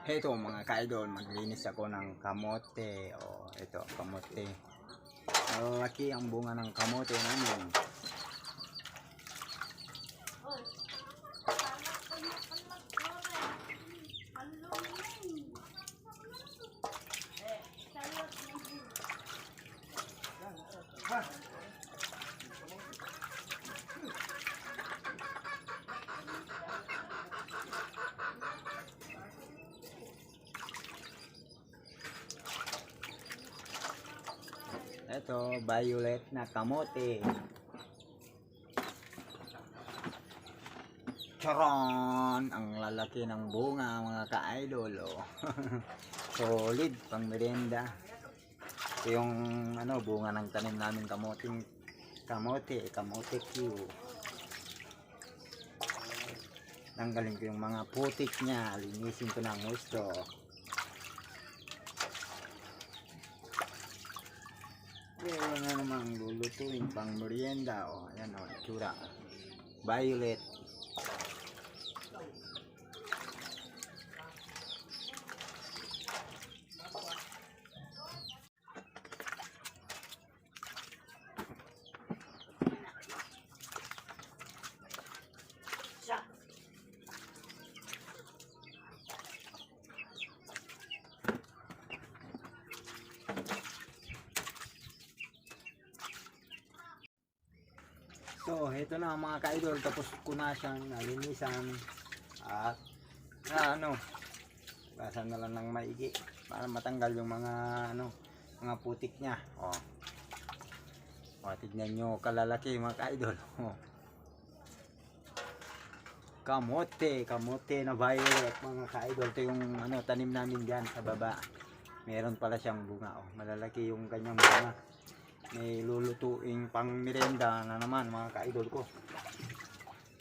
Ito mga ka-idol, maglinis ako ng kamote. O, ito, kamote. Malaki ang bunga ng kamote namin. Ito, violet na kamote. Charon! Ang lalaki ng bunga mga ka-idol. Oh. Solid pang merienda. Ito yung ano, bunga ng tanim namin kamoting kamote, kamote Q. Tanggalin ko yung mga putik niya. Linisin ko ng gusto. Meron na namang lulutuin pang merienda. O, ayan o, itsura. Violet. So, ito na mga ka-idol. Tapos ko na siyang nalinisan. At, na, ano, basan na lang ng maigi. Para matanggal yung mga, ano, mga putik niya. O. O, tignan nyo kalalaki mga ka-idol. O. Kamote, kamote na violet mga ka-idol. Ito yung, ano, tanim namin dyan sa baba. Meron pala siyang bunga. O, malalaki yung kanyang bunga may lulutuing pang merenda na naman mga ka-idol ko.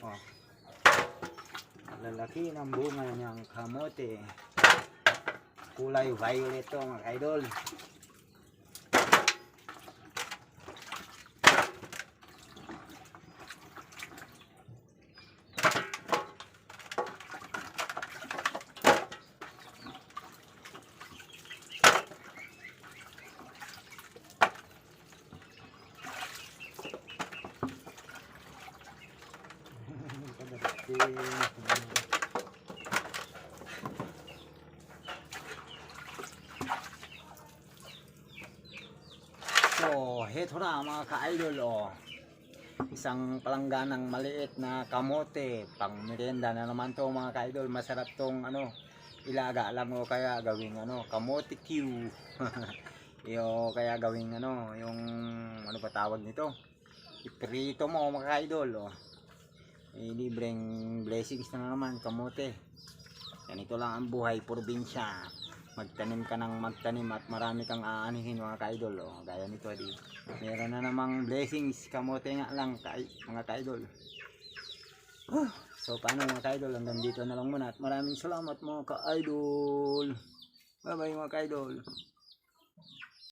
Oh. Lalaki ng bunga niyang kamote. Kulay violet to mga ka-idol. So, heto na mga ka-idol oh. Isang palangganang maliit na kamote, pang merienda na naman to mga ka-idol. Masarap tong ano, ilaga lang o kaya gawing ano, kamote Q. Yo, kaya gawing ano, yung ano pa tawag nito? Iprito mo mga ka-idol oh. Eh, libreng blessings na naman, kamote. Ganito lang ang buhay, probinsya. Magtanim ka ng magtanim at marami kang aanihin mga ka-idol. Oh. Gaya nito, di. Meron na namang blessings, kamote nga lang, ka mga ka-idol. Huh. So, paano mga ka-idol? Hanggang dito na lang muna. At maraming salamat mga ka-idol. Bye-bye mga ka-idol.